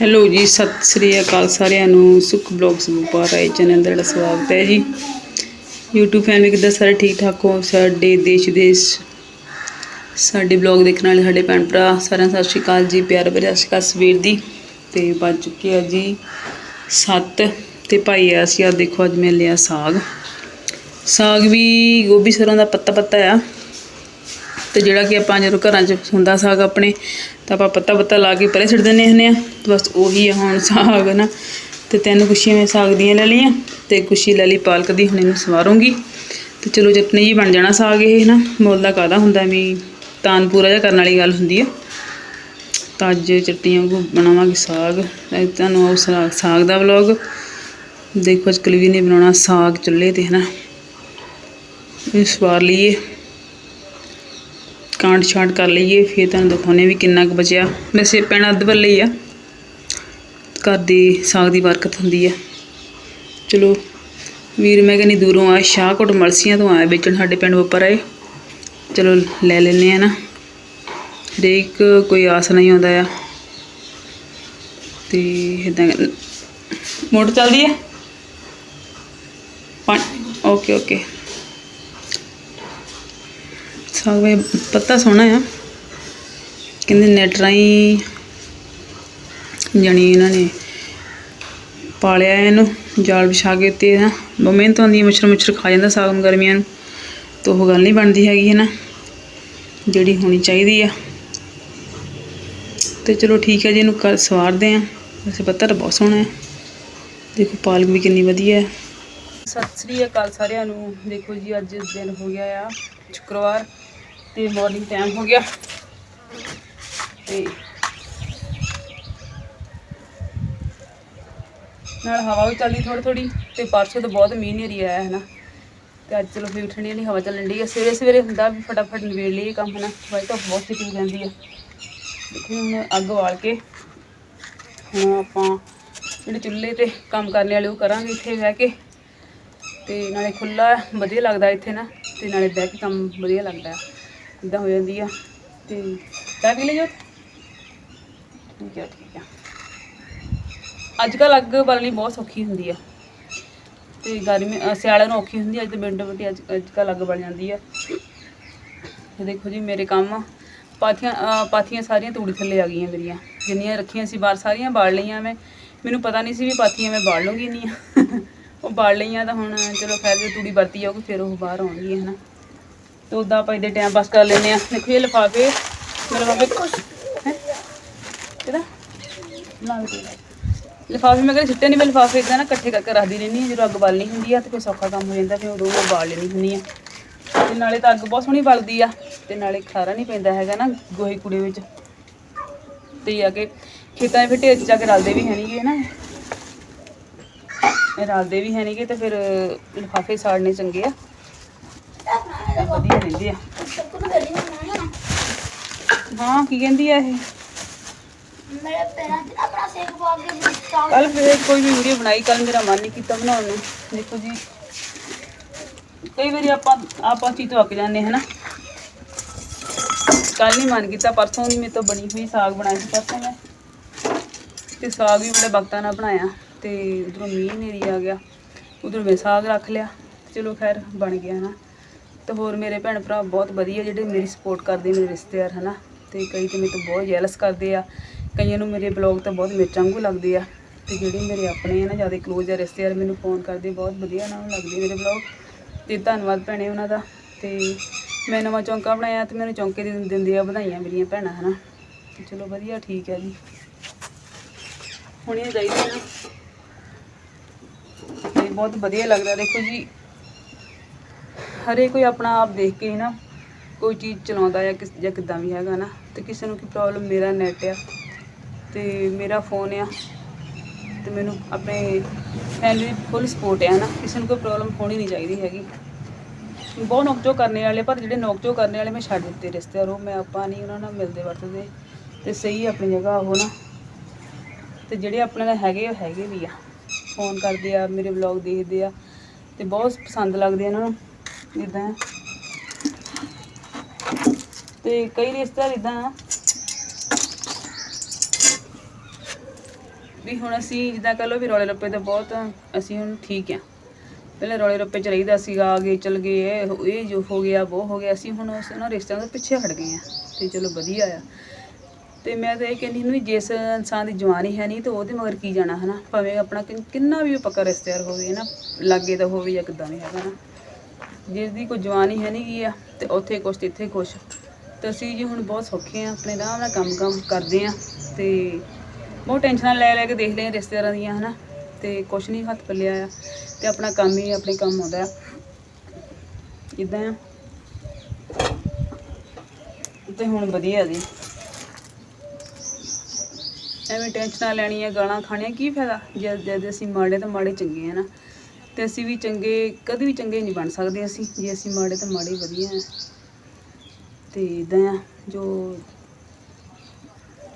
Hello ਜੀ, ਸਤਿ ਸ੍ਰੀ ਅਕਾਲ ਸਾਰਿਆਂ ਨੂੰ। ਸੁਖ ਬਲੌਗਸ ਬੁਪਾਰ ਆਏ ਚੈਨਲ ਦਾ ਤੁਹਾਡਾ ਸਵਾਗਤ ਹੈ ਜੀ। YouTube ਫੈਮਿਲੀ ਕਿੱਦਾਂ ਸਾਰੇ ਠੀਕ ਠਾਕ ਹੋ? ਸਾਡੇ ਦੇਸ਼ ਵਿਦੇਸ਼ ਸਾਡੇ ਬਲੌਗ ਦੇਖਣ ਵਾਲੇ ਸਾਡੇ ਭੈਣ ਭਰਾ ਸਾਰਿਆਂ ਸਤਿ ਸ਼੍ਰੀ ਅਕਾਲ ਜੀ। ਪਿਆਰ ਭਰਿਆ ਸਤਿ ਸ਼੍ਰੀ ਅਕਾਲ ਸਵੇਰ ਦੀ। ਤੇ ਵੱਜ ਚੁੱਕੇ ਆ ਜੀ 7 ਤੇ ਭਾਈ ਆ ਅਸੀਂ ਆ ਦੇਖੋ ਅੱਜ ਮੈਂ ਲਿਆ ਸਾਗ। ਸਾਗ ਵੀ ਗੋਭੀ ਸਰੋਂ ਦਾ ਪੱਤਾ ਪੱਤਾ ਆ। ਤੇ ਜਿਹੜਾ ਕਿ ਆਪਾਂ ਜਦੋਂ ਘਰਾਂ 'ਚ ਹੁੰਦਾ ਸਾਗ ਆਪਣੇ, ਤਾਂ ਆਪਾਂ ਪੱਤਾ ਪੱਤਾ ਲਾ ਕੇ ਪਰੇ ਛੱਡ ਦਿੰਦੇ ਹੁੰਦੇ ਆ। ਬਸ ਉਹੀ ਆ ਹੁਣ ਸਾਗ ਨਾ ਤੇ ਤਿੰਨ ਕੁਛੀਆਂ ਮੈਂ ਸਾਗ ਦੀਆਂ ਲੈ ਲਈਆਂ, ਤੇ ਕੁਛੀ ਲੈ ਲਈ ਪਾਲਕ ਦੀ, ਹੁਣ ਇਹਨੂੰ ਸਵਾਰੂੰਗੀ। ਤੇ ਚਲੋ ਚਟਨੀ ਜੀ ਬਣ ਜਾਣਾ ਸਾਗ ਇਹ ਨਾ ਮੁੱਲ ਦਾ ਕਾਦਾ ਹੁੰਦਾ ਵੀ ਤਾਨ ਪੂਰਾ ਜਿਹਾ ਕਰਨ ਵਾਲੀ ਗੱਲ ਹੁੰਦੀ ਆ। ਤਾਂ ਅੱਜ ਚਟਨੀਆਂ ਵਾਂਗੂ ਬਣਾਵਾਂਗੇ ਸਾਗ। ਤੁਹਾਨੂੰ ਉਹ ਸਾਗ ਦਾ ਵਲੌਗ। ਦੇਖੋ ਅੱਜ ਕਲਵੀ ਨੇ ਬਣਾਉਣਾ ਸਾਗ ਚੁੱਲ੍ਹੇ ਤੇ, ਹਨਾ। ਇਹ ਸਵਾਰ ਲਈਏ। ਕਾਂਡ ਛਾਂਟ ਕਰ ਲਈਏ, ਫਿਰ ਤੁਹਾਨੂੰ ਦਿਖਾਉਣੇ ਵੀ ਕਿੰਨਾ ਕੁ ਬਚਿਆ। ਵੈਸੇ ਪੈਣਾ ਅੱਧ ਵੱਲੇ ਹੀ ਆ। ਘਰ ਦੀ ਸਾਗ ਦੀ ਬਰਕਤ ਹੁੰਦੀ ਆ। ਚਲੋ, ਵੀਰ ਮੈਂ ਕਹਿੰਦੀ ਦੂਰੋਂ ਆਏ ਸ਼ਾਹਕੋਟ ਮਲਸੀਆਂ ਤੋਂ ਆਇਆ ਵੇਚਣ ਸਾਡੇ ਪਿੰਡ ਉੱਪਰ ਆਏ। ਚਲੋ, ਲੈ ਲੈਨੇ ਆ ਨਾ। ਹਰੇਕ ਕੋਈ ਆਸ ਨਹੀਂ ਆਉਂਦਾ ਆ। ਤੇ ਇਦਾਂ ਮੋਟਰ ਚੱਲਦੀ ਹੈ ਓਕੇ ਓਕੇ। ਸਾਗ ਵੇ, ਪੱਤਾ ਸੋਹਣਾ ਆ। ਕਹਿੰਦੇ ਨੈਟ ਰਾਹੀਂ ਜਾਣੀ ਇਹਨਾਂ ਨੇ ਪਾਲਿਆ ਇਹਨੂੰ, ਜਾਲ ਵਿਛਾ ਕੇ ਤੇ ਨਾ ਮਿਹਨਤ ਹੁੰਦੀ ਹੈ ਮੱਛਰ ਮੁੱਛਰ ਖਾ ਜਾਂਦਾ ਸਾਗ ਨੂੰ ਗਰਮੀਆਂ ਨੂੰ, ਤਾਂ ਉਹ ਗੱਲ ਨਹੀਂ ਬਣਦੀ ਹੈਗੀ ਹੈ ਨਾ ਜਿਹੜੀ ਹੋਣੀ ਚਾਹੀਦੀ ਆ। ਤੇ ਚਲੋ ਠੀਕ ਹੈ ਜੀ, ਇਹਨੂੰ ਕੱਲ ਸਵਾਰਦੇ ਆ। ਵੈਸੇ ਪੱਤਾ ਤਾਂ ਬਹੁਤ ਸੋਹਣਾ ਹੈ ਦੇਖੋ, ਪਾਲਕ ਵੀ ਕਿੰਨੀ ਵਧੀਆ ਹੈ ਸਤਿ ਸ੍ਰੀ ਅਕਾਲ ਸਾਰਿਆਂ ਨੂੰ। ਦੇਖੋ ਜੀ, ਅੱਜ ਦਿਨ ਹੋ ਗਿਆ ਆ, ਸ਼ੁੱਕਰਵਾਰ। ਤੇ ਮਾਰਨਿੰਗ ਟਾਈਮ ਹੋ ਗਿਆ। ਤੇ ਨਾਲ ਹਵਾ ਵੀ ਚੱਲਦੀ ਥੋੜੀ ਥੋੜੀ ਤੇ ਪਰਸੋਂ ਤਾਂ ਬਹੁਤ ਮੀਂਹ ਨੇਰੀ ਆਇਆ ਹੈ ਨਾ। ਤੇ ਅੱਜ ਚਲੋ ਫਿਰ ਠੰਡੀ ਠੰਡੀ ਹਵਾ ਚੱਲਣ ਦੀ ਹੈ ਸਵੇਰੇ ਸਵੇਰੇ ਹੁੰਦਾ ਵੀ ਫਟਾਫਟ ਨਿਬੇੜ ਲਈਏ ਕੰਮ, ਹੈ ਨਾ। ਵਾਈ ਤਾਂ ਬਹੁਤ ਛੇਤੀ ਹੋ ਜਾਂਦੀ ਹੈ ਦੇਖੋ ਹੁਣ ਅੱਗ ਬਾਲ ਕੇ ਹੁਣ ਆਪਾਂ ਜਿਹੜੇ ਚੁੱਲ੍ਹੇ ਤੇ ਕੰਮ ਕਰਨ ਵਾਲੇ ਉਹ ਕਰਾਂਗੇ ਇੱਥੇ ਬਹਿ ਕੇ। ਤੇ ਨਾਲੇ ਖੁੱਲਾ ਵਧੀਆ ਲੱਗਦਾ ਇੱਥੇ ਨਾ, ਤੇ ਨਾਲੇ ਬਹਿ ਕੇ ਕੰਮ ਵਧੀਆ ਲੱਗਦਾ। ਇਦਾਂ ਹੋ ਜਾਂਦੀ ਆ। ਤੇ ਵੀ ਪੀ ਲਈਓ ਠੀਕ ਆ ਠੀਕ ਆ। ਅੱਜ ਕੱਲ੍ਹ ਅੱਗ ਬਾਲਣੀ ਬਹੁਤ ਸੌਖੀ ਹੁੰਦੀ ਆ। ਤੇ ਗਰਮੀ ਅ, ਨੂੰ ਔਖੀ ਹੁੰਦੀ ਅੱਜ ਤੇ ਮਿੰਟ ਮਿੰਟ ਅੱਜ ਅੱਜ ਕੱਲ੍ਹ ਅੱਗ ਬਲ ਜਾਂਦੀ ਆ। ਤੇ ਦੇਖੋ ਜੀ ਮੇਰੇ ਕੰਮ ਪਾਥੀਆਂ ਪਾਥੀਆਂ ਸਾਰੀਆਂ ਤੂੜੀ ਥੱਲੇ ਆ ਗਈਆਂ ਮੇਰੀਆਂ। ਜਿੰਨੀਆਂ ਰੱਖੀਆਂ ਸੀ ਬਾਹਰ ਸਾਰੀਆਂ ਬਾੜ ਲਈਆਂ ਮੈਂ। ਮੈਨੂੰ ਪਤਾ ਨਹੀਂ ਸੀ ਵੀ ਪਾਥੀਆਂ ਮੈਂ ਬਾੜ ਲੂੰਗੀ ਨਹੀਂ। ਉਹ ਬਾੜ ਲਈਆਂ ਤਾਂ ਹੁਣ ਚਲੋ ਖੈਰ ਜੇ ਤੂੜੀ ਵਰਤੀ ਜਾਊਗੀ ਫਿਰ ਉਹ ਬਾਹਰ ਆਉਣਗੀਆਂ ਹਨਾ। ਤੇ ਉਦਾਂ ਆਪਾਂ ਇਹਦੇ ਟਾਈਮ ਪਾਸ ਕਰ ਲੈਂਦੇ ਆ ਦੇਖੋ ਇਹ ਲਿਫਾਫੇ, ਮੇਰੇ ਲਿਫਾਫੇ ਹੈ? ਕਿਹਦਾ? ਨਾਲ ਲਿਫਾਫੇ ਮੈਂ ਕਦੇ ਸਿੱਟੇ ਨਹੀਂ ਮੈਂ ਲਿਫਾਫੇ ਇਦਾਂ ਨਾ ਇਕੱਠੇ ਕਰਕੇ ਰੱਖਦੀ ਰਹਿੰਦੀ ਹਾਂ, ਜਦੋਂ ਅੱਗ ਬਾਲਣੀ ਹੁੰਦੀ ਆ ਤੇ ਕੋਈ ਸੌਖਾ ਕੰਮ ਹੋ ਜਾਂਦਾ, ਫਿਰ ਉਦੋਂ ਮੈਂ ਬਾਲ ਲੈਣੀ ਹੁੰਦੀ ਆ ਤੇ ਨਾਲੇ ਤਾਂ ਅੱਗ ਬਹੁਤ ਸੋਹਣੀ ਬਲਦੀ ਆ, ਤੇ ਨਾਲੇ ਖਾਰਾ ਨਹੀਂ ਪੈਂਦਾ ਹੈਗਾ ਨਾ ਗੋਹੇ ਕੂੜੇ ਵਿੱਚ। ਤੇ ਆ ਕੇ ਖੇਤਾਂ 'ਚ ਫਿਰ ਢੇਰ 'ਚ ਜਾ ਕੇ ਰਲਦੇ ਵੀ ਹੈ ਨਹੀਂਗੇ ਨਾ? ਇਹ ਰਲਦੇ ਵੀ ਹੈ ਨਹੀਂਗੇ ਤੇ ਫਿਰ ਲਿਫਾਫੇ ਸਾੜਨੇ ਚੰਗੇ ਆ। ਰਹਿੰਦੇ ਆ। ਹਾਂ, ਕੀ ਕਹਿੰਦੀ ਆ ਇਹ? ਮੇਰੇ ਪੈਰਾਂ 'ਚ ਆਪਣਾ ਸੇਕ ਪਾ ਕੇ ਦਿੱਤਾ ਕੱਲ ਫਿਰ ਕੋਈ ਵੀ ਵੀਡੀਓ ਬਣਾਈ, ਕੱਲ ਮੇਰਾ ਮਨ ਨਹੀਂ ਕੀਤਾ ਬਣਾਉਣ ਨੂੰ। ਦੇਖੋ ਜੀ। ਕਈ ਵਾਰੀ ਆਪਾਂ ਆਪਾਂ ਚੀਜ਼ ਤੋਂ ਅੱਕ ਜਾਂਦੇ, ਹਨਾ? ਕੱਲ ਨਹੀਂ ਮਨ ਕੀਤਾ, ਪਰਸੋਂ ਦੀ ਮੇਰੇ ਤੋਂ ਬਣੀ ਹੋਈ ਸਾਗ ਬਣਾਇਆ ਸੀ, ਪਰਸੋਂ ਮੈਂ। ਤੇ ਸਾਗ ਵੀ ਬੜੇ ਵਕਤਾਂ ਨਾਲ ਬਣਾਇਆ, ਤੇ ਉਧਰੋਂ ਮੀਂਹ ਨੇਰੀ ਆ ਗਿਆ। ਉਧਰੋਂ ਮੈਂ ਸਾਗ ਰੱਖ ਲਿਆ ਚਲੋ ਖੈਰ ਬਣ ਗਿਆ ਨਾ ਤੇ ਹੋਰ ਮੇਰੇ ਭੈਣ ਭਰਾ ਬਹੁਤ ਵਧੀਆ ਜਿਹੜੇ ਮੇਰੀ ਸਪੋਰਟ ਕਰਦੇ ਮੇਰੇ ਰਿਸ਼ਤੇਦਾਰ, ਹਨਾ? ਤੇ ਕਈ ਤੇ ਮੇਰੇ ਤੋਂ ਬਹੁਤ ਜੈਲਸ ਕਰਦੇ ਆ। ਕਈਆਂ ਨੂੰ ਮੇਰੇ ਬਲੌਗ ਤਾਂ ਬਹੁਤ ਮਿਰਚਾਂ ਵਾਂਗੂ ਲੱਗਦੇ ਆ। ਤੇ ਜਿਹੜੇ ਮੇਰੇ ਆਪਣੇ ਆ ਨਾ, ਜ਼ਿਆਦਾ ਕਲੋਜ਼ ਆ ਰਿਸ਼ਤੇਦਾਰ ਮੈਨੂੰ ਫੋਨ ਕਰਦੇ ਬਹੁਤ ਵਧੀਆ ਉਹਨਾਂ ਲੱਗਦੇ ਮੇਰੇ ਬਲੌਗ ਤੇ ਧੰਨਵਾਦ ਭੈਣੇ ਉਹਨਾਂ ਦਾ। ਤੇ ਮੈਂ ਨਵਾਂ ਚੌਂਕਾ ਬਣਾਇਆ ਤੇ ਮੈਨੂੰ ਚੌਂਕੇ ਦੇ ਦਿੰਦੇ ਆ ਵਧਾਈਆਂ ਮੇਰੀਆਂ ਭੈਣਾਂ, ਹਨਾ? ਤੇ ਚਲੋ ਵਧੀਆ, ਠੀਕ ਹੈ ਜੀ। ਹੁਣ ਇਹ ਚਾਹੀਦੀ ਨਾ। ਬਹੁਤ ਵਧੀਆ ਲੱਗਦਾ। ਦੇਖੋ ਜੀ ਹਰੇ ਕੋਈ ਆਪਣਾ ਆਪ ਦੇਖ ਕੇ ਹੀ ਨਾ ਕੋਈ ਚੀਜ਼ ਚਲਾਉਂਦਾ ਜਾਂ ਕਿਸ, ਜਾਂ ਕਿੱਦਾਂ ਵੀ ਹੈਗਾ ਨਾ, ਤੇ ਕਿਸੇ ਨੂੰ ਕੀ ਪ੍ਰੋਬਲਮ ਮੇਰਾ ਨੈਟ ਆ, ਤੇ ਮੇਰਾ ਫੋਨ ਆ, ਤੇ ਮੈਨੂੰ ਆਪਣੇ ਫੈਮਿਲੀ ਦੀ ਫੁੱਲ ਸਪੋਰਟ ਹੈ ਨਾ, ਕਿਸੇ ਨੂੰ ਕੋਈ ਪ੍ਰੋਬਲਮ ਹੋਣੀ ਨਹੀਂ ਚਾਹੀਦੀ ਹੈਗੀ। ਬਹੁਤ ਨੋਕਝੋਕ ਕਰਨੇ ਵਾਲੇ ਪਰ ਜਿਹੜੇ ਨੋਕਝੋਕ ਕਰਨੇ ਵਾਲੇ ਮੈਂ ਛੱਡ ਦਿੱਤੇ ਰਿਸ਼ਤੇਦਾਰ ਉਹ ਮੈਂ ਆਪਾਂ ਨਹੀਂ ਉਹਨਾਂ ਨਾਲ ਮਿਲਦੇ ਵਰਤਦੇ, ਤੇ ਸਹੀ ਆਪਣੀ ਜਗ੍ਹਾ ਉਹ ਨਾ, ਤੇ ਜਿਹੜੇ ਆਪਣੇ ਨਾਲ ਹੈਗੇ ਉਹ ਹੈਗੇ ਵੀ ਆ। ਫੋਨ ਕਰਦੇ ਆ, ਮੇਰੇ ਵਲੌਗ ਦੇਖਦੇ ਆ, ਤੇ ਬਹੁਤ ਪਸੰਦ ਲੱਗਦੇ ਆ ਉਹਨਾਂ ਨੂੰ। ਇਦਾਂ ਤੇ ਕਈ ਰਿਸ਼ਤੇਦਾਰ ਇਦਾਂ ਵੀ ਹੁਣ ਅਸੀਂ ਜਿੱਦਾਂ ਕਹ ਲਓ ਵੀ ਰੌਲੇ ਰੱਪੇ ਤੋਂ ਬਹੁਤ ਅਸੀਂ ਹੁਣ ਠੀਕ ਆ। ਪਹਿਲਾਂ ਰੌਲੇ ਰੱਪੇ ਚ ਰਹੀਦਾ ਸੀਗਾ ਅੱਗੇ ਚਲ ਗਏ, ਇਹ ਇਹ ਜੋ ਹੋ ਗਿਆ, ਉਹ ਹੋ ਗਿਆ, ਅਸੀਂ ਹੁਣ ਉਸ ਉਹਨਾਂ ਰਿਸ਼ਤਿਆਂ ਤੋਂ ਪਿੱਛੇ ਹਟ ਗਏ ਆ ਤੇ ਚਲੋ ਵਧੀਆ ਆ। ਤੇ ਮੈਂ ਤਾਂ ਇਹ ਕਹਿੰਦੀ ਹਾਂ ਵੀ ਜਿਸ ਇਨਸਾਨ ਦੀ ਜਵਾਨੀ ਹੈ ਨਹੀਂ ਤੇ ਉਹਦੇ ਮਗਰ ਕੀ ਜਾਣਾ ਹਨਾ? ਭਾਵੇਂ ਆਪਣਾ ਕਿੰਨਾ ਵੀ ਉਹ ਪੱਕਾ ਰਿਸ਼ਤੇਦਾਰ ਹੋਵੇ ਨਾ ਲਾਗੇ ਦਾ ਹੋਵੇ ਜਾਂ ਕਿੱਦਾਂ ਵੀ ਹੈਗਾ ਨਾ। ਜਿਸ ਦੀ ਕੋਈ ਜਵਾਨੀ ਹੈ ਨਹੀਂ ਕੀ ਆ, ਤੇ ਉੱਥੇ ਕੁਛ ਤੇ ਇੱਥੇ ਕੁਛ। ਤੇ ਅਸੀਂ ਜੀ ਹੁਣ ਬਹੁਤ ਸੌਖੇ ਆ, ਆਪਣੇ ਆਰਾਮ ਨਾਲ ਕੰਮ ਕੰਮ ਕਰਦੇ ਆ, ਤੇ ਬਹੁਤ ਟੈਨਸ਼ਨਾਂ ਲੈ ਲੈ ਕੇ ਦੇਖ ਲਏ ਰਿਸ਼ਤੇਦਾਰਾਂ ਦੀਆਂ, ਹਨਾ। ਤੇ ਕੁਛ ਨਹੀਂ ਹੱਥ ਪੱਲਿਆ ਆ, ਤੇ ਆਪਣਾ ਕੰਮ ਹੀ ਆਪਣੇ ਕੰਮ ਆਉਂਦਾ ਇਦਾਂ ਆ। ਤੇ ਹੁਣ ਵਧੀਆ ਜੀ। ਐਵੇਂ ਟੈਨਸ਼ਨਾਂ ਲੈਣੀਆਂ, ਗਾਲਾਂ ਖਾਣੀਆਂ, ਕੀ ਫਾਇਦਾ? ਜਦ ਜਦ ਅਸੀਂ ਮਾੜੇ ਤਾਂ ਮਾੜੇ ਚੰਗੇ ਆ ਨਾ ਤੇ ਅਸੀਂ ਵੀ ਚੰਗੇ, ਕਦੇ ਵੀ ਚੰਗੇ ਨਹੀਂ ਬਣ ਸਕਦੇ ਅਸੀਂ। ਜੇ ਅਸੀਂ ਮਾੜੇ ਤਾਂ ਮਾੜੇ ਵਧੀਆ ਆ ਤੇ ਇਦਾਂ ਆ, ਜੋ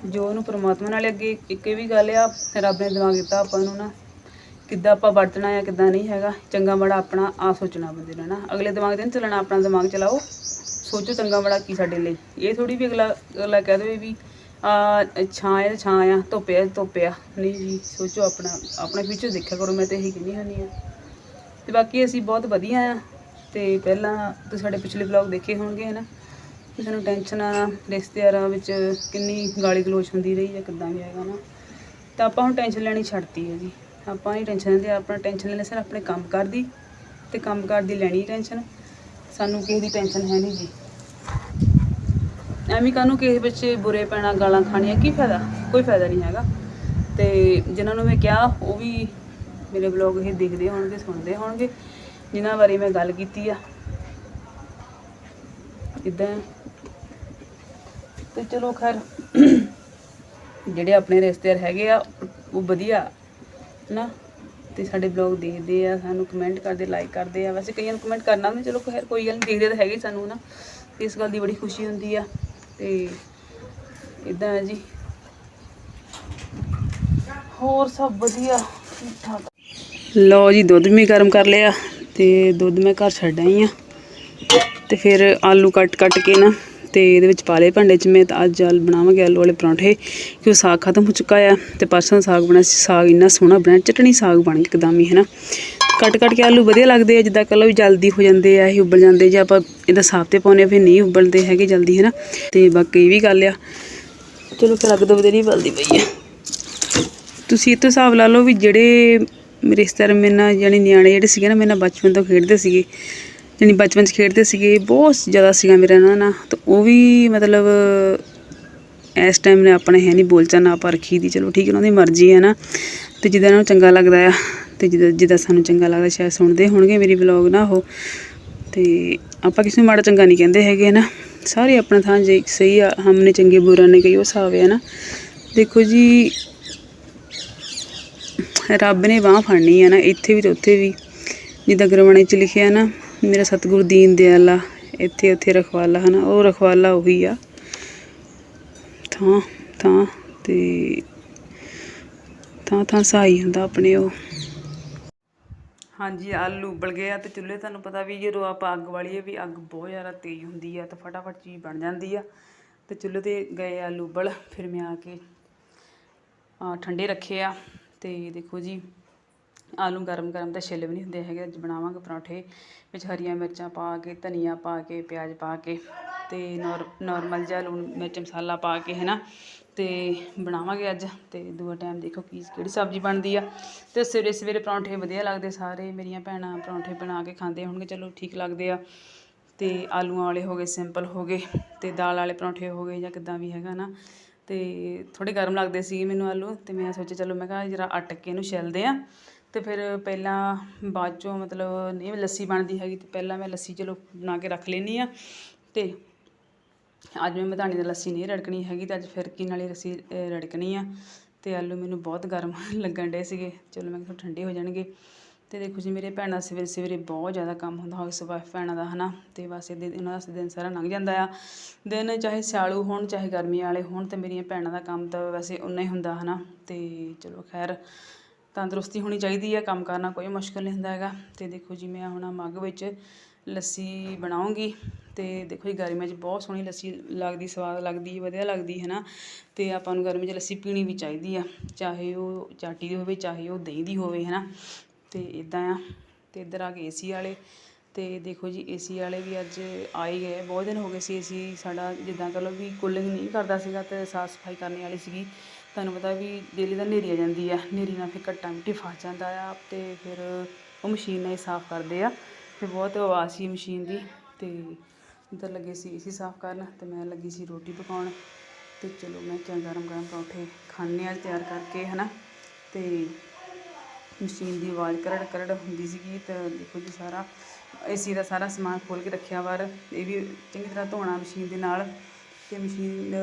ਜੋ ਉਹਨੂੰ ਪ੍ਰਮਾਤਮਾ ਨਾਲ ਅੱਗੇ ਇੱਕ ਇਹ ਵੀ ਗੱਲ ਆ, ਰੱਬ ਨੇ ਦਿਮਾਗ ਦਿੱਤਾ ਆਪਾਂ ਨੂੰ ਨਾ, ਕਿੱਦਾਂ ਆਪਾਂ ਵਰਤਣਾ ਆ ਕਿੱਦਾਂ ਨਹੀਂ ਹੈਗਾ, ਚੰਗਾ ਮਾੜਾ ਆਪਣਾ ਆ ਸੋਚਣਾ ਬੰਦੇ ਨੂੰ ਨਾ। ਅਗਲੇ ਦਿਮਾਗ ਤੇ ਨਹੀਂ ਚੱਲਣਾ, ਆਪਣਾ ਦਿਮਾਗ ਚਲਾਓ। ਸੋਚੋ ਚੰਗਾ ਮਾੜਾ ਕੀ ਸਾਡੇ ਲਈ। ਇਹ ਥੋੜੀ ਵੀ ਅਗਲਾ ਅਗਲਾ ਕਹਿ ਦੇਵੇ ਵੀ, ਆ, ਛਾਂ ਹੈ ਛਾਂ ਆ, ਧੁੱਪ ਹੈ ਧੁੱਪ ਆ। ਨਹੀਂ ਜੀ, ਸੋਚੋ ਆਪਣਾ ਆਪਣਾ ਫਿਊਚਰ ਦੇਖਿਆ ਕਰੋ, ਮੈਂ ਤੇ ਇਹੀ ਕਹਿੰਦੀ ਹੁੰਦੀ ਆ ਤੇ ਬਾਕੀ ਅਸੀਂ ਬਹੁਤ ਵਧੀਆ ਆ ਤੇ ਪਹਿਲਾਂ ਤੁਸੀਂ ਸਾਡੇ ਪਿਛਲੇ ਵਲੌਗ ਦੇਖੇ ਹੋਣਗੇ, ਹਨਾ? ਕਿ ਸਾਨੂੰ ਟੈਨਸ਼ਨਾਂ ਰਿਸ਼ਤੇਦਾਰਾਂ ਵਿੱਚ ਕਿੰਨੀ ਗਾਲੀ ਗਲੋਚ ਹੁੰਦੀ ਰਹੀ ਜਾਂ ਕਿੱਦਾਂ ਵੀ ਹੈਗਾ ਨਾ। ਤਾਂ ਆਪਾਂ ਹੁਣ ਟੈਨਸ਼ਨ ਲੈਣੀ ਛੱਡਤੀ ਹੈ ਜੀ। ਆਪਾਂ ਹੀ ਟੈਨਸ਼ਨ ਲੈਂਦੇ, ਆਪਣਾ ਟੈਨਸ਼ਨ ਲੈਣੇ ਸਰ, ਆਪਣੇ ਕੰਮ ਕਰਦੀ ਤੇ ਕੰਮ ਕਰਦੀ ਲੈਣੀ ਟੈਨਸ਼ਨ ਸਾਨੂੰ ਕਿਸੇ ਦੀ ਟੈਨਸ਼ਨ ਹੈ ਨਹੀਂ ਜੀ। ਐਵੇਂ ਕਾਹਨੂੰ ਕਿਸੇ ਵਿੱਚ ਬੁਰੇ ਪੈਣਾ, ਗਾਲਾਂ ਖਾਣੀਆਂ, ਕੀ ਫਾਇਦਾ? ਕੋਈ ਫਾਇਦਾ ਨਹੀਂ ਹੈਗਾ। ਤੇ ਜਿਨ੍ਹਾਂ ਨੂੰ ਮੈਂ ਕਿਹਾ, ਉਹ ਵੀ ਮੇਰੇ ਬਲੌਗ ਇਹ ਦੇਖਦੇ ਹੋਣਗੇ, ਸੁਣਦੇ ਹੋਣਗੇ। ਜਿਨ੍ਹਾਂ ਬਾਰੇ ਮੈਂ ਗੱਲ ਕੀਤੀ ਆ। ਇਦਾਂ ਤੇ ਚਲੋ ਖੈਰ, ਜਿਹੜੇ ਆਪਣੇ ਰਿਸ਼ਤੇਦਾਰ ਹੈਗੇ ਆ, ਉਹ ਵਧੀਆ ਨਾ। ਤੇ ਸਾਡੇ ਬਲੌਗ ਦੇਖਦੇ ਆ, ਸਾਨੂੰ ਕਮੈਂਟ ਕਰਦੇ ਲਾਈਕ ਕਰਦੇ ਆ। ਵੈਸੇ ਕਈਆਂ ਨੂੰ ਕਮੈਂਟ ਕਰਨਾ ਵੀ ਚਲੋ ਖੈਰ ਕੋਈ ਗੱਲ ਨਹੀਂ, ਦੇਖਦੇ ਤਾਂ ਹੈਗੇ ਹੀ ਸਾਨੂੰ ਨਾ। ਤੇ ਇਸ ਗੱਲ ਦੀ ਬੜੀ ਖੁਸ਼ੀ ਹੁੰਦੀ ਆ। ਤੇ ਇਦਾਂ ਹੈ ਜੀ। ਹੋਰ ਸਭ ਵਧੀਆ, ਠੀਕ ਠਾਕ। ਲਓ ਜੀ, ਦੁੱਧ ਵੀ ਗਰਮ ਕਰ ਲਿਆ ਤੇ ਦੁੱਧ ਮੈਂ ਘਰ ਛੱਡ ਆਈ ਆ ਤੇ ਫਿਰ ਆਲੂ ਕੱਟ ਕੱਟ ਕੇ ਨਾ ਤੇ ਇਹਦੇ ਵਿੱਚ ਪਾ ਲਏ ਭਾਂਡੇ 'ਚ। ਮੈਂ ਤਾਂ ਅੱਜ ਆਲ ਬਣਾਵਾਂਗੇ, ਆਲੂ ਵਾਲੇ ਪਰੌਂਠੇ ਕਿ ਉਹ ਸਾਗ ਖਤਮ ਹੋ ਚੁੱਕਾ ਆ ਤੇ ਪਰਸੋਂ ਸਾਗ ਬਣਾਇਆ ਸੀ। ਸਾਗ ਇੰਨਾ ਸੋਹਣਾ ਬਣਿਆ, ਚਟਣੀ ਸਾਗ ਬਣ ਗਈ ਇੱਕਦਮ ਹੀ, ਹੈ ਨਾ। ਕੱਟ ਕੱਟ ਕੇ ਆਲੂ ਵਧੀਆ ਲੱਗਦੇ ਆ, ਜਿੱਦਾਂ ਕਹ ਲਓ ਵੀ ਜਲਦੀ ਹੋ ਜਾਂਦੇ ਆ, ਇਹ ਉਬਲ ਜਾਂਦੇ ਜੇ ਆਪਾਂ ਇਹਦਾ ਸਾਫ਼ ਤੇ ਪਾਉਨੇ ਆ, ਫਿਰ ਨਹੀਂ ਉਬਲਦੇ ਹੈਗੇ ਜਲਦੀ, ਹੈ ਨਾ। ਤੇ ਬਾਕੀ ਇਹ ਵੀ ਗੱਲ ਆ। ਚਲੋ ਫਿਰ ਅੱਗ ਤੋਂ ਵਧੇਰੀ ਬਲਦੀ ਪਈ ਆ। ਤੁਸੀਂ ਇਹ ਤੋਂ ਹਿਸਾਬ ਲਾ ਲਓ ਵੀ ਜਿਹੜੇ ਮੇਰੇ ਰਿਸ਼ਤੇਦਾਰ ਮੇਰੇ ਨਾਲ, ਯਾਨੀ ਨਿਆਣੇ ਜਿਹੜੇ ਸੀਗੇ ਨਾ, ਮੇਰੇ ਨਾਲ ਬਚਪਨ ਤੋਂ ਖੇਡਦੇ ਸੀਗੇ। ਯਾਨੀ ਬਚਪਨ 'ਚ ਖੇਡਦੇ ਸੀਗੇ, ਬਹੁਤ ਜ਼ਿਆਦਾ ਸੀਗਾ ਮੇਰਾ ਇਹਨਾਂ ਨਾਲ ਤਾਂ ਉਹ ਵੀ ਮਤਲਬ ਇਸ ਟਾਈਮ ਨੇ ਆਪਣੇ ਹੈ ਨਹੀਂ ਬੋਲਚਾ ਨਾ ਆਪਾਂ ਰੱਖੀ ਦੀ। ਚਲੋ ਠੀਕ ਹੈ, ਉਹਨਾਂ ਦੀ ਮਰਜ਼ੀ ਹੈ ਨਾ। ਤੇ ਜਿੱਦਾਂ ਇਹਨਾਂ ਨੂੰ ਚੰਗਾ ਲੱਗਦਾ ਆ, ਤੇ ਜਿੱਦਾਂ ਜਿੱਦਾਂ ਸਾਨੂੰ ਚੰਗਾ ਲੱਗਦਾ, ਸ਼ਾਇਦ ਸੁਣਦੇ ਹੋਣਗੇ ਮੇਰੀ ਵਲੌਗ ਨਾ ਉਹ। ਤੇ ਆਪਾਂ ਕਿਸੇ ਨੂੰ ਮਾੜਾ ਚੰਗਾ ਨਹੀਂ ਕਹਿੰਦੇ ਹੈਗੇ ਨਾ। ਸਾਰੇ ਆਪਣਾ ਥਾਂ ਜੇ ਸਹੀ ਆ ਹਮਨੇ ਚੰਗੇ ਬੁਰਾ ਨੇ, ਕਈ ਉਹ ਹਿਸਾਬ ਹੈ ਨਾ। ਦੇਖੋ ਜੀ ਰੱਬ ਨੇ ਬਾਹ ਫੜਨੀ ਆ ਨਾ, ਇੱਥੇ ਵੀ ਤੇ ਉੱਥੇ ਵੀ। ਜਿੱਦਾਂ ਗੁਰਬਾਣੀ ਚ ਲਿਖਿਆ ਨਾ, ਮੇਰਾ ਸਤਿਗੁਰ ਦੀਨ ਦਿਆਲਾ ਇੱਥੇ ਉੱਥੇ ਰਖਵਾਲਾ ਹਨਾ, ਉਹ ਰਖਵਾਲਾ ਉਹੀ ਆ। ਥਾਂ ਥਾਂ ਤੇ, ਥਾਂ ਥਾਂ ਸਹਾਈ ਹੁੰਦਾ ਆਪਣੇ ਉਹ। ਹਾਂਜੀ ਆਲੂ ਉਬਲ ਗਏ ਆ ਤੇ ਚੁੱਲ੍ਹੇ ਤੁਹਾਨੂੰ ਪਤਾ ਵੀ ਜਦੋਂ ਆਪਾਂ ਅੱਗ ਵਾਲੀਏ ਵੀ ਅੱਗ ਬਹੁਤ ਜ਼ਿਆਦਾ ਤੇਜ਼ ਹੁੰਦੀ ਆ ਤਾਂ ਫਟਾਫਟ ਚੀਜ਼ ਬਣ ਜਾਂਦੀ ਆ। ਤੇ ਚੁੱਲ੍ਹੇ ਤੇ ਗਏ ਆਲੂ ਉਬਲ, ਫਿਰ ਮੈਂ ਆ ਕੇ, ਆ, ਠੰਡੇ ਰੱਖੇ ਆ। ਤੇ ਦੇਖੋ ਜੀ, ਆਲੂ ਗਰਮ ਗਰਮ ਤਾਂ ਛਿੱਲ ਵੀ ਨਹੀਂ ਹੁੰਦੇ ਹੈਗੇ, ਅੱਜ ਬਣਾਵਾਂਗੇ ਪਰੌਂਠੇ, ਵਿੱਚ ਹਰੀਆਂ ਮਿਰਚਾਂ ਪਾ ਕੇ, ਧਨੀਆ ਪਾ ਕੇ, ਪਿਆਜ਼ ਪਾ ਕੇ ਤੇ ਨੋਰਮਲ ਜਿਹਾ ਲੂਣ ਮਿਰਚ ਮਸਾਲਾ ਪਾ ਕੇ ਹੈ ਨਾ ਤੇ ਬਣਾਵਾਂਗੇ ਅੱਜ ਤੇ ਦੂਆ ਟਾਈਮ ਦੇਖੋ ਕੀ, ਕਿਹੜੀ ਸਬਜ਼ੀ ਬਣਦੀ ਆ। ਤੇ ਸਵੇਰੇ ਸਵੇਰੇ ਪਰੌਂਠੇ ਵਧੀਆ ਲੱਗਦੇ ਸਾਰੇ, ਮੇਰੀਆਂ ਭੈਣਾਂ ਪਰੌਂਠੇ ਬਣਾ ਕੇ ਖਾਂਦੇ ਹੋਣਗੇ, ਚਲੋ ਠੀਕ ਲੱਗਦੇ ਆ। ਤੇ ਆਲੂਆਂ ਵਾਲੇ ਹੋ ਗਏ ਸਿੰਪਲ ਹੋ ਗਏ, ਤੇ ਦਾਲ ਵਾਲੇ ਪਰੌਂਠੇ ਹੋ ਗਏ ਜਾਂ ਕਿੱਦਾਂ ਵੀ ਹੈਗਾ ਨਾ ਤੇ ਥੋੜੇ ਗਰਮ ਲੱਗਦੇ ਸੀ ਮੈਨੂੰ ਆਲੂ ਤੇ ਮੈਂ ਸੋਚਿਆ ਚਲੋ ਮੈਂ ਕਿਹਾ ਜਰਾ ਅਟਕ ਕੇ ਇਹਨੂੰ ਛਿਲਦੇ ਆ ਤੇ ਫਿਰ ਪਹਿਲਾਂ ਬਾਅਦ ਚੋਂ ਮਤਲਬ ਨਹੀਂ ਲੱਸੀ ਬਣਦੀ ਹੈਗੀ ਤੇ ਪਹਿਲਾਂ ਮੈਂ ਲੱਸੀ ਚਲੋ ਬਣਾ ਕੇ ਰੱਖ ਲੈਣੀ ਆ ਤੇ ਅੱਜ ਮੈਂ ਮਧਾਣੀ ਦੀ ਲੱਸੀ ਨਹੀਂ ਰੜਕਣੀ ਹੈਗੀ ਤੇ ਅੱਜ ਫਿਰਕੀ ਨਾਲੇ ਲੱਸੀ ਰੜਕਣੀ ਆ। ਤੇ ਆਲੂ ਮੈਨੂੰ ਬਹੁਤ ਗਰਮ ਲੱਗਣ ਡੇ ਸੀਗੇ। ਚਲੋ ਮੈਂ ਕਿਹਾ ਠੰਡੇ ਹੋ ਜਾਣਗੇ। ਤੇ ਦੇਖੋ ਜੀ, ਮੇਰੇ ਭੈਣਾਂ ਸਵੇਰੇ ਸਵੇਰੇ ਬਹੁਤ ਜ਼ਿਆਦਾ ਕੰਮ ਹੁੰਦਾ ਹਾਊਸ ਵਾਈਫ ਭੈਣਾਂ ਦਾ, ਹਨਾ? ਤੇ ਬਸ ਇਹ ਦਿਨ, ਉਹਨਾਂ ਦਾ ਦਿਨ ਸਾਰਾ ਲੰਘ ਜਾਂਦਾ ਆ। ਦਿਨ ਚਾਹੇ ਸਿਆਲੂ ਹੋਣ, ਚਾਹੇ ਗਰਮੀ ਵਾਲੇ ਹੋਣ, ਤੇ ਮੇਰੀਆਂ ਭੈਣਾਂ ਦਾ ਕੰਮ ਤਾਂ ਵੈਸੇ ਉਨਾ ਹੀ ਹੁੰਦਾ, ਹਨਾ? ਤੇ ਚਲੋ ਖੈਰ, ਤੰਦਰੁਸਤੀ ਹੋਣੀ ਚਾਹੀਦੀ ਹੈ ਕੰਮ ਕਰਨਾ ਕੋਈ ਮੁਸ਼ਕਲ ਨਹੀਂ ਹੁੰਦਾ ਹੈਗਾ। ਤੇ ਦੇਖੋ ਜੀ, ਮੈਂ ਹੁਣ ਮੱਗ ਵਿੱਚ ਲੱਸੀ ਬਣਾਉਂਗੀ। ਤੇ ਦੇਖੋ ਜੀ, ਗਰਮੀਆਂ 'ਚ ਬਹੁਤ ਸੋਹਣੀ ਲੱਸੀ ਲੱਗਦੀ, ਸਵਾਦ ਲੱਗਦੀ, ਵਧੀਆ ਲੱਗਦੀ ਹੈ ਨਾ ਤੇ ਆਪਾਂ ਨੂੰ ਗਰਮੀ 'ਚ ਲੱਸੀ ਪੀਣੀ ਵੀ ਚਾਹੀਦੀ ਆ, ਚਾਹੇ ਉਹ ਚਾਟੀ ਦੀ ਹੋਵੇ, ਚਾਹੇ ਉਹ ਦਹੀਂ ਦੀ ਹੋਵੇ ਹੈ ਨਾ ਤੇ ਇਦਾਂ ਆ ਤੇ ਇੱਧਰ ਆ ਗਏ ਏਸੀ ਵਾਲੇ ਤੇ ਦੇਖੋ ਜੀ ਏਸੀ ਵਾਲੇ ਵੀ ਅੱਜ ਆਏ ਗਏ, ਬਹੁਤ ਦਿਨ ਹੋ ਗਏ ਸੀ ਏਸੀ ਸਾਡਾ ਜਿੱਦਾਂ ਕਹ ਲਓ ਵੀ ਕੂਲਿੰਗ ਨਹੀਂ ਕਰਦਾ ਸੀਗਾ ਤੇ ਸਾਫ਼ ਸਫ਼ਾਈ ਕਰਨ ਵਾਲੀ ਸੀਗੀ। ਤੁਹਾਨੂੰ ਪਤਾ ਵੀ ਡੇਲੀ ਦਾ ਨੇਰੀ ਆ ਜਾਂਦੀ ਆ ਨੇਰੀ ਨਾਲ ਫਿਰ ਘੱਟਾ ਮਿੱਟੀ ਫਸ ਜਾਂਦਾ ਆ ਤੇ ਫਿਰ ਉਹ ਮਸ਼ੀਨ ਨਾਲ ਹੀ ਸਾਫ਼ ਕਰਦੇ ਆ ਤੇ ਬਹੁਤ ਆਵਾਜ਼ ਸੀ ਮਸ਼ੀਨ ਦੀ ਤੇ ਇੱਧਰ ਲੱਗੇ ਸੀ ਏਸੀ ਸਾਫ਼ ਕਰਨ ਤੇ ਮੈਂ ਲੱਗੀ ਸੀ ਰੋਟੀ ਪਕਾਉਣ ਤੇ ਚਲੋ ਮੈਂ ਕਿਹਾ ਗਰਮ ਗਰਮ ਪਰੌਂਠੇ ਖਾਣੇ ਆ ਤਿਆਰ ਕਰਕੇ ਹਨਾ ਤੇ ਮਸ਼ੀਨ ਦੀ ਆਵਾਜ਼ ਕਰੜ ਕਰੜ ਹੁੰਦੀ ਸੀਗੀ ਤੇ ਦੇਖੋ ਜੀ ਸਾਰਾ ਏਸੀ ਦਾ ਸਾਰਾ ਸਮਾਨ ਖੋਲ ਕੇ ਰੱਖਿਆ ਬਾਹਰ। ਇਹ ਵੀ ਚੰਗੀ ਤਰ੍ਹਾਂ ਧੋਣਾ ਮਸ਼ੀਨ ਦੇ ਨਾਲ ਤੇ ਮਸ਼ੀਨ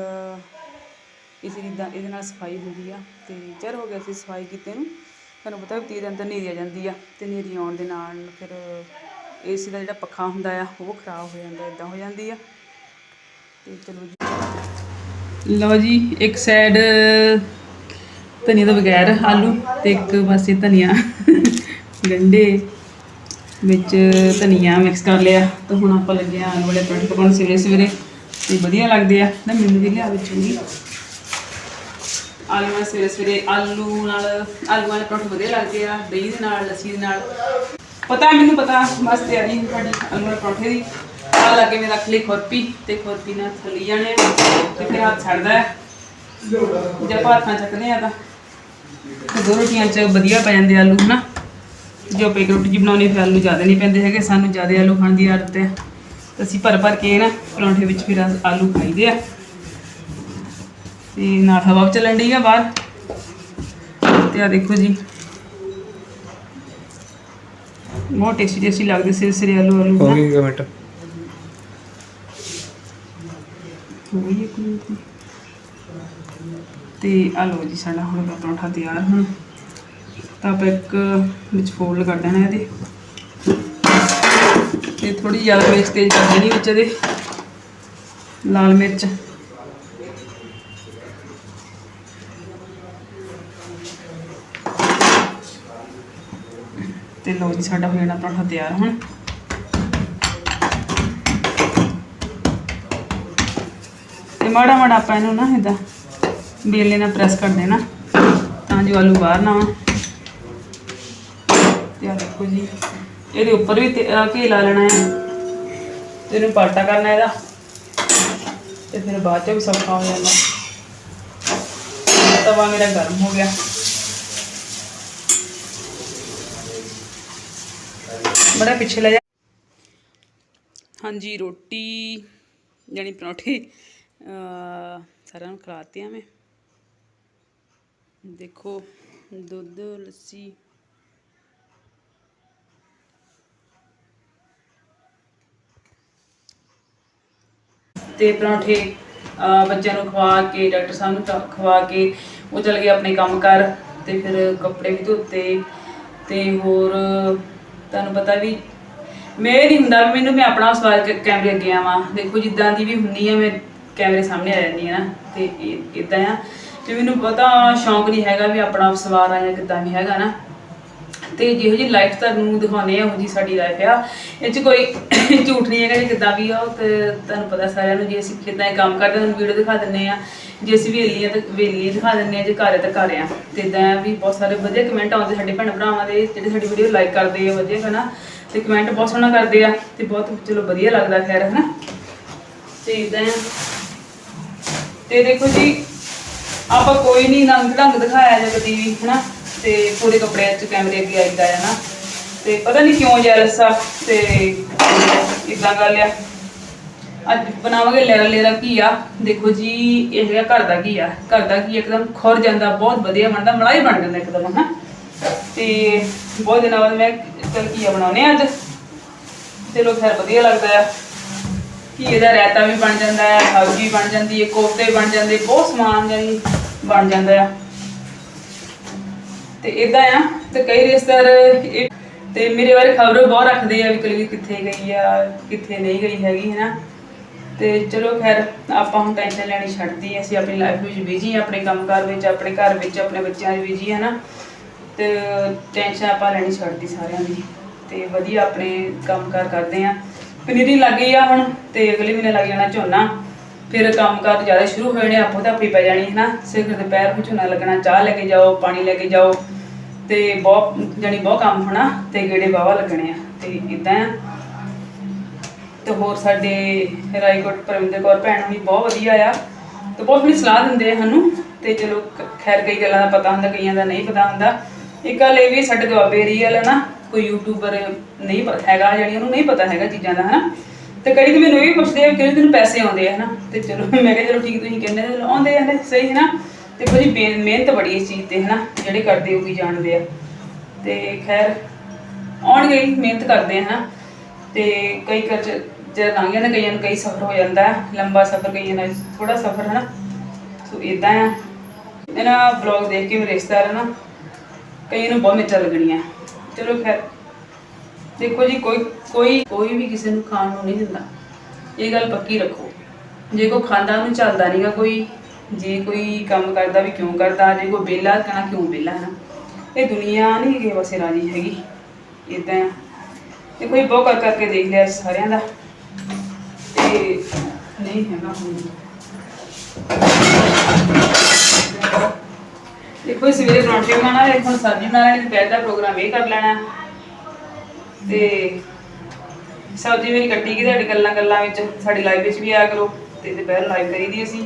ਇਸ ਦਾ ਇਹਦੇ ਨਾਲ ਸਫ਼ਾਈ ਹੁੰਦੀ ਆ ਤੇ ਚਿਰ ਹੋ ਗਿਆ ਸੀ ਸਫ਼ਾਈ ਕੀਤੇ ਨੂੰ। ਤੁਹਾਨੂੰ ਪਤਾ ਵੀ ਤੀਹ ਦਿਨ ਤਾਂ ਹਨੇਰੀ ਆ ਜਾਂਦੀ ਆ ਤੇ ਹਨੇਰੀ ਆਉਣ ਦੇ ਨਾਲ ਫਿਰ ਏਸੀ ਦਾ ਜਿਹੜਾ ਪੱਖਾ ਹੁੰਦਾ ਆ, ਉਹ ਖਰਾਬ ਹੋ ਜਾਂਦਾ ਇਦਾਂ ਹੋ ਜਾਂਦੀ ਆ। ਤੇ ਚਲੋ ਜੀ। ਲਓ ਜੀ, ਇੱਕ ਸਾਈਡ ਧਨੀਆ ਤੋਂ ਬਗੈਰ ਆਲੂ ਤੇ ਇੱਕ ਪਾਸੇ ਧਨੀਆ। ਗੰਡੇ ਵਿੱਚ ਧਨੀਆ ਮਿਕਸ ਕਰ ਲਿਆ। ਤਾਂ ਹੁਣ ਆਪਾਂ ਲੱਗੇ ਆ ਆਲੂ ਵਾਲੇ ਪਰੌਂਠੇ ਪਕਾਉਣ ਸਵੇਰੇ ਸਵੇਰੇ। ਤੇ ਵਧੀਆ ਲੱਗਦੇ ਆ। ਨਾ ਮੈਨੂੰ ਵੀ ਲਿਆ ਵਿੱਚ ਵੀ ਆਲੂ ਨਾਲ ਸਵੇਰੇ ਸਵੇਰੇ ਆਲੂ ਨਾਲ, ਆਲੂ ਵਾਲੇ ਪਰੌਂਠੇ ਵਧੀਆ ਲੱਗਦੇ ਆ। ਦਹੀਂ ਦੇ ਨਾਲ, ਲੱਸੀ ਦੇ ਨਾਲ। ਪਤਾ, ਮੈਨੂੰ ਪਤਾ ਬਸ ਤਿਆਰੀ ਤੁਹਾਡੀ ਆਲੂ ਵਾਲੇ ਪਰੌਂਠੇ ਦੀ। ਆ ਲੱਗੇ ਮੈਂ ਰੱਖ ਲਈ ਖੁਰਪੀ ਤੇ ਖੁਰਪੀ ਨਾਲ ਥੱਲੀ ਜਾਣੇ ਆ। ਤੇ ਫਿਰ ਹੱਥ ਛੱਡਦਾ। ਹੈ ਜੇ ਆਪਾਂ ਹੱਥਾਂ ਚੱਕਦੇ ਆ ਤਾਂ। ਦੋ ਰੋਟੀਆਂ 'ਚ ਵਧੀਆ ਪੈ ਜਾਂਦੇ ਆਲੂ ਹਨਾ? ਜੋ ਪੇ ਰੋਟੀ ਜੀ ਬਣਾਉਣੀ ਫਿਰ ਆਲੂ ਜ਼ਿਆਦਾ ਨਹੀਂ ਪੈਂਦੇ ਹੈਗੇ ਸਾਨੂੰ ਜ਼ਿਆਦਾ ਆਲੂ ਖਾਣ ਦੀ ਆਦਤ ਹੈ। ਤਾਂ ਅਸੀਂ ਭਰ ਭਰ ਕੇ ਨਾ ਪਰੌਂਠੇ ਵਿੱਚ ਫਿਰ ਆਲੂ ਖਾਈਦੇ ਆ। ਤੇ ਨਾਲ ਹਵਾ ਚੱਲਣ ਡਈ ਆ ਬਾਹਰ। ਤੇ ਆ ਦੇਖੋ ਜੀ। ਬਹੁਤ ਟੇਸਟੀ ਟੇਸਟੀ ਲੱਗਦੇ ਸਿਰ ਸਿਰੇ ਆਲੂ ਆਲੂ ਹੋ ਨਾ ਗਈ ਕਮੈਂਟ ਹੋਈ ਇੱਕ ਮਿੰਟ। ਤੇ ਆ ਲਓ ਜੀ ਸਾਡਾ ਹੁਣ ਪਰੌਂਠਾ ਤਿਆਰ ਹੁਣ। ਤਾਂ ਆਪਾਂ ਇੱਕ ਵਿੱਚ ਫੋਲਡ ਕਰ ਦੇਣਾ ਇਹਦੇ। ਤੇ ਥੋੜੀ ਜ਼ਿਆਦਾ ਮਿਰਚ ਤੇਜ਼ ਕਰ ਦੇਣੀ ਵਿੱਚ ਇਹਦੇ। ਲਾਲ ਮਿਰਚ। ਤੇ ਲਓ ਜੀ ਸਾਡਾ ਹੋ ਜਾਣਾ ਪਰੌਂਠਾ ਤਿਆਰ ਹੁਣ। ਤੇ ਮਾੜਾ ਮਾੜਾ ਆਪਾਂ ਇਹਨੂੰ ਨਾ ਇਦਾਂ ਬੇਲੇ ਨਾਲ ਪ੍ਰੈਸ ਕਰ ਦੇਣਾ, ਤਾਂ ਜੋ ਆਲੂ ਬਾਹਰ ਨਾ ਆਉਣ। ਤੇ ਆ ਦੇਖੋ ਜੀ, ਇਹਦੇ ਉੱਪਰ ਵੀ ਤੇ- ਘੀ ਲਾ ਲੈਣਾ ਹੈ। ਤੇ ਇਹਨੂੰ ਪਾਟਾ ਕਰਨਾ ਇਹਦਾ। ਤੇ ਫਿਰ ਬਾਅਦ ਚ ਵੀ ਸੌਖਾ ਹੋ ਜਾਂਦਾ। ਤਵਾ ਮੇਰਾ ਗਰਮ ਹੋ ਗਿਆ। ਬੜਾ ਪਿੱਛੇ ਲੈ ਜਾ। ਹਾਂਜੀ, ਰੋਟੀ, ਜਾਣੀ ਪਰੌਂਠੇ ਸਾਰਿਆਂ ਨੂੰ ਖਿਲਾਤੇ ਆ ਮੈਂ। ਦੇਖੋ, ਦੁੱਧ, ਲੱਸੀ। ਤੇ ਪਰੌਂਠੇ ਬੱਚਿਆਂ ਨੂੰ ਖਵਾ ਕੇ, ਡਾਕਟਰ ਸਾਹਿਬ ਨੂੰ ਖਵਾ ਕੇ, ਉਹ ਚਲ ਗਏ ਆਪਣੇ ਕੰਮ ਕਰ ਤੇ ਫਿਰ ਕੱਪੜੇ ਵੀ ਧੋਤੇ ਤੇ ਹੋਰ ਤੁਹਾਨੂੰ ਪਤਾ ਵੀ ਮੈਂ ਨਹੀਂ ਹੁੰਦਾ ਵੀ ਮੈਨੂੰ, ਮੈਂ ਆਪਣਾ ਸਵਾਲ ਕੈਮਰੇ ਅੱਗੇ ਆਵਾਂ। ਦੇਖੋ, ਜਿੱਦਾਂ ਦੀ ਵੀ ਹੁੰਦੀ ਆ, ਮੈਂ ਕੈਮਰੇ ਸਾਹਮਣੇ ਆ ਜਾਂਦੀ ਆ ਨਾ, ਤੇ ਇਦਾਂ ਆ। ਤੇ ਮੈਨੂੰ ਬਹੁਤਾ ਸ਼ੌਂਕ ਨਹੀਂ ਹੈਗਾ ਵੀ ਆਪਣਾ ਸਵਾਰ ਆ ਜਾਂ ਕਿੱਦਾਂ ਵੀ ਹੈਗਾ ਨਾ। ਤੇ ਜਿਹੋ ਜੀ ਲਾਈਫ ਤੁਹਾਨੂੰ ਦਿਖਾਉਂਦੇ ਆ, ਉਹ ਜੀ ਸਾਡੀ ਲਾਈਫ ਆ। ਇਹ ਚ ਕੋਈ ਝੂਠ ਨਹੀਂ ਹੈਗਾ ਜੀ ਕਿੱਦਾਂ ਵੀ ਆ, ਉਹ ਤੇ ਤੁਹਾਨੂੰ ਪਤਾ ਸਾਰਿਆਂ ਨੂੰ, ਜੇ ਅਸੀਂ ਕਿੱਦਾਂ ਇਹ ਕੰਮ ਕਰਦੇ ਹਾਂ ਵੀਡੀਓ ਦਿਖਾ ਦਿੰਨੇ ਆ। ਜੇ ਅਸੀਂ ਵੇਲੀ ਆ ਤਾਂ, ਵੇਲੀਆਂ ਦਿਖਾ ਦਿੰਨੇ ਆ, ਜੇ ਘਰ ਆ ਤਾਂ ਘਰ ਆ। ਤੇ ਇਦਾਂ ਵੀ ਬਹੁਤ ਸਾਰੇ ਵਧੀਆ ਕਮੈਂਟ ਆਉਂਦੇ ਸਾਡੇ ਭੈਣ ਭਰਾਵਾਂ ਦੇ, ਜਿਹੜੇ ਸਾਡੀ ਵੀਡੀਓ ਲਾਈਕ ਕਰਦੇ ਆ, ਵਧੀਆ ਹਨਾ ਤੇ ਕਮੈਂਟ ਬਹੁਤ ਸੋਹਣਾ ਕਰਦੇ ਆ, ਤੇ ਬਹੁਤ ਚਲੋ ਵਧੀਆ ਲੱਗਦਾ ਖੈਰ, ਹਨਾ। ਤੇ ਇਦਾਂ ਤੇ ਦੇਖੋ ਜੀ ਆਪਾਂ ਕੋਈ ਨਹੀਂ ਰੰਗ ਢੰਗ ਦਿਖਾਇਆ ਜਾਂ ਕਦੀ ਵੀ, ਹਨਾ? ਤੇ ਪੂਰੇ ਕੱਪੜਿਆਂ 'ਚ ਕੈਮਰੇ ਅੱਗੇ ਆਈਦਾ ਹੈ ਨਾ। ਤੇ ਪਤਾ ਨਹੀਂ ਕਿਉਂ ਜੈਲਸ ਆ ਤੇ ਇਦਾਂ ਗੱਲ ਆ ਅੱਜ ਬਣਾਵਾਂਗੇ ਲੈਰਾ ਲੈਰਾ ਘੀਆ ਦੇਖੋ ਜੀ, ਇਹ ਹੈਗਾ ਘਰ ਦਾ ਘੀਆ ਘਰ ਦਾ ਘੀਆ ਇੱਕਦਮ ਖੁਰ ਜਾਂਦਾ, ਬਹੁਤ ਵਧੀਆ ਬਣਦਾ, ਮਲਾਈ ਬਣ ਜਾਂਦਾ ਇੱਕਦਮ, ਹਨਾ? ਤੇ ਬਹੁਤ ਦਿਨਾਂ ਬਾਅਦ ਮੈਂ ਘੀਆ ਬਣਾਉਨੇ ਆ ਅੱਜ? ਚਲੋ ਖੈਰ, ਵਧੀਆ ਲੱਗਦਾ ਆ। ਘੀਏ ਦਾ ਰਾਇਤਾ ਵੀ ਬਣ ਜਾਂਦਾ ਹੈ ਸਬਜ਼ੀ ਬਣ ਜਾਂਦੀ ਹੈ, ਕੋਫਤੇ ਬਣ ਜਾਂਦੇ, ਬਹੁਤ ਸਮਾਨ ਜਾਨੀ ਬਣ ਜਾਂਦਾ ਆ। ਤੇ ਇਦਾਂ ਆ, ਤੇ ਕਈ ਰਿਸ਼ਤੇਦਾਰ ਤੇ ਮੇਰੇ ਬਾਰੇ ਖਬਰ ਬਹੁਤ ਰੱਖਦੇ ਆ ਵੀ ਕੁਲਵੀਰ ਕਿੱਥੇ ਗਈ ਆ, ਕਿੱਥੇ ਨਹੀਂ ਗਈ ਹੈਗੀ ਹੈ ਤੇ ਚਲੋ ਖੈਰ, ਆਪਾਂ ਹੁਣ ਟੈਨਸ਼ਨ ਲੈਣੀ ਛੱਡਦੀ ਅਸੀਂ ਆਪਣੀ ਲਾਈਫ ਵਿੱਚ ਬਿਜ਼ੀ ਆਪਣੇ ਕੰਮਕਾਰ ਵਿੱਚ, ਆਪਣੇ ਘਰ ਵਿੱਚ, ਆਪਣੇ ਬੱਚਿਆਂ ਵਿੱਚ ਬਿਜ਼ੀ ਹੈ ਤੇ ਟੈਨਸ਼ਨ ਆਪਾਂ ਲੈਣੀ ਛੱਡਦੀ ਸਾਰਿਆਂ ਦੀ। ਤੇ ਵਧੀਆ ਆਪਣੇ ਕੰਮਕਾਰ ਕਰਦੇ ਆ। ਪਨੀਰੀ ਲੱਗ ਗਈ ਆ ਹੁਣ ਤੇ ਅਗਲੇ ਮਹੀਨੇ ਲੱਗ ਜਾਣਾ ਝੋਨਾ। ਫਿਰ ਕੰਮਕਾਰ ਜ਼ਿਆਦਾ ਸ਼ੁਰੂ ਹੋ ਜਾਣੇ ਆਪੋ ਤਾਂ ਆਪਣੀ ਪੈ ਜਾਣੀ ਹੈ ਨਾ। ਸਿਰ ਦੁਪਹਿਰ ਵਿੱਚ ਝੋਨਾ ਲੱਗਣਾ, ਚਾਹ ਲੈ ਕੇ ਜਾਓ, ਪਾਣੀ ਲੈ ਕੇ ਜਾਓ। ਤੇ ਬਹੁਤ, ਜਾਣੀ ਬਹੁਤ ਕੰਮ ਹੋਣਾ ਤੇ ਗੇੜੇ ਬਾਵਾ ਲੱਗਣੇ ਆ। ਤੇ ਇਦਾਂ ਆ। ਤੇ ਹੋਰ ਸਾਡੇ ਰਾਈਕੋਟ ਪਰਮਿੰਦਰ ਕੌਰ ਭੈਣ ਵੀ ਬਹੁਤ ਵਧੀਆ ਆ। ਤੇ ਬਹੁਤ ਬੜੀ ਸਲਾਹ ਦਿੰਦੇ ਆ ਸਾਨੂੰ। ਤੇ ਚਲੋ ਖੈਰ ਕਈ ਗੱਲਾਂ ਦਾ ਪਤਾ ਹੁੰਦਾ, ਕਈਆਂ ਦਾ ਨਹੀਂ ਪਤਾ ਹੁੰਦਾ। ਇੱਕ ਗੱਲ ਇਹ ਵੀ ਸਾਡੇ ਦੁਆਬੇ ਰੀਅਲ ਹੈ ਨਾ ਕੋਈ ਯੂਟਿਊਬਰ ਨਹੀਂ ਪਤਾ ਹੈਗਾ ਜਿਹੜੀ ਉਹਨੂੰ ਨਹੀਂ ਪਤਾ ਹੈਗਾ ਚੀਜ਼ਾਂ ਦਾ ਹਨਾ? ਤੇ ਕਈ ਤੇ ਮੈਨੂੰ ਇਹ ਵੀ ਪੁੱਛਦੇ ਆ ਕਿਹੜੇ ਦਿਨ ਪੈਸੇ ਆਉਂਦੇ ਆ ਹਨਾ? ਤੇ ਚਲੋ ਮੈਂ ਕਿਹਾ ਚਲੋ ਠੀਕ ਤੁਸੀਂ ਕਹਿੰਦੇ ਹੋ, ਆਉਂਦੇ ਆ ਨੇ ਸਹੀ ਹੈ ਨਾ ਦੇਖੋ ਜੀ ਮਿਹਨਤ ਬੜੀ ਇਸ ਚੀਜ਼ ਤੇ ਹਨਾ? ਜਿਹੜੇ ਕਰਦੇ ਉਹ ਵੀ ਜਾਣਦੇ ਆ। ਤੇ ਖੈਰ ਆਉਣਗੇ ਹੀ, ਮਿਹਨਤ ਕਰਦੇ ਆ ਹਨਾ? ਤੇ ਕਈ ਕਰ ਜਦ ਲੰਘ ਜਾਂਦਾ ਕਈਆਂ ਨੂੰ ਕਈ ਸਫ਼ਰ ਹੋ ਜਾਂਦਾ ਲੰਬਾ ਸਫ਼ਰ ਕਈਆਂ ਦਾ ਥੋੜਾ ਸਫ਼ਰ ਹਨਾ? ਨਾ ਸੋ ਇਦਾਂ ਆ। ਇਹਨਾਂ ਬਲੌਗ ਦੇਖ ਕੇ ਮੇਰੇ ਰਿਸ਼ਤੇਦਾਰ ਨਾ ਕਈਆਂ ਨੂੰ ਬਹੁਤ ਮਿਰਚਾਂ ਲੱਗਣੀਆਂ। ਚਲੋ ਖੈਰ। ਦੇਖੋ ਜੀ, ਕੋਈ ਕੋਈ ਕੋਈ ਵੀ ਕਿਸੇ ਨੂੰ ਖਾਣ ਨੂੰ ਨਹੀਂ ਦਿੰਦਾ। ਇਹ ਗੱਲ ਪੱਕੀ ਰੱਖੋ। ਜੇ ਕੋਈ ਖਾਂਦਾ ਉਹਨੂੰ ਚੱਲਦਾ ਨਹੀਂਗਾ ਕੋਈ, ਜੇ ਕੋਈ ਕੰਮ ਕਰਦਾ ਵੀ ਕਿਉਂ ਕਰਦਾ, ਜੇ ਕੋਈ ਵਿਹਲਾ ਕਹਿਣਾ ਕਿਉਂ ਵਿਹਲਾ ਹੈ ਨਾ ਇਹ ਦੁਨੀਆ ਨਹੀਂ ਕਿ ਵਸੇ ਰਾਜੀ ਹੈਗੀ। ਇਦਾਂ ਆ। ਤੇ ਕੋਈ ਬਹੁਤ ਕਰ ਕਰਕੇ ਦੇਖ ਲਿਆ ਸਾਰਿਆਂ ਦਾ। ਤੇ ਨਹੀਂ ਹੈਗਾ ਹੁਣ। ਦੇਖੋ ਸਵੇਰੇ ਪਰੌਂਠੇ ਬਣਾਉਣਾ ਹੈ ਹੁਣ ਸਬਜ਼ੀ ਬਣਾਉਣਾ ਹੈ ਦੁਪਹਿਰ ਦਾ ਪ੍ਰੋਗਰਾਮ ਇਹ ਕਰ ਲੈਣਾ। ਤੇ ਸਬਜ਼ੀ ਮੇਰੀ ਕੱਟੀ ਗਈ ਤੁਹਾਡੀ ਗੱਲਾਂ ਗੱਲਾਂ ਵਿੱਚ, ਸਾਡੀ ਲਾਈਵ ਵਿੱਚ ਵੀ ਆਇਆ ਕਰੋ, ਤੇ ਦੁਪਹਿਰ ਲਾਈਵ ਕਰੀਦੀ ਅਸੀਂ।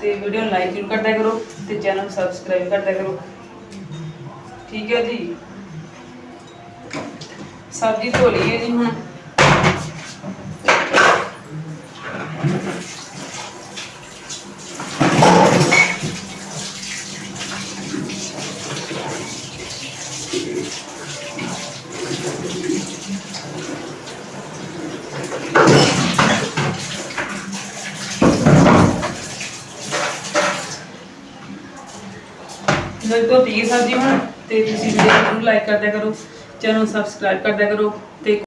ਤੇ ਵੀਡੀਓ ਨੂੰ ਲਾਈਕ ਜ਼ਰੂਰ ਕਰਦਿਆ ਕਰੋ, ਤੇ ਚੈਨਲ ਨੂੰ ਸਬਸਕ੍ਰਾਈਬ ਕਰਦਿਆ ਕਰੋ। ਠੀਕ ਹੈ ਜੀ? ਸਬਜ਼ੀ ਧੋ ਲਈ ਹੈ ਜੀ ਹੁਣ। ਜਦੋਂ ਧੋਤੀ ਤੇ ਤੁਸੀਂ ਵੀਡੀਓ ਨੂੰ ਲਾਈਕ ਕਰਦਿਆ ਕਰੋ ਚੈਨਲ ਨੂੰ ਸਬਸਕ੍ਰਾਈਬ ਕਰਦਿਆ ਕਰੋ।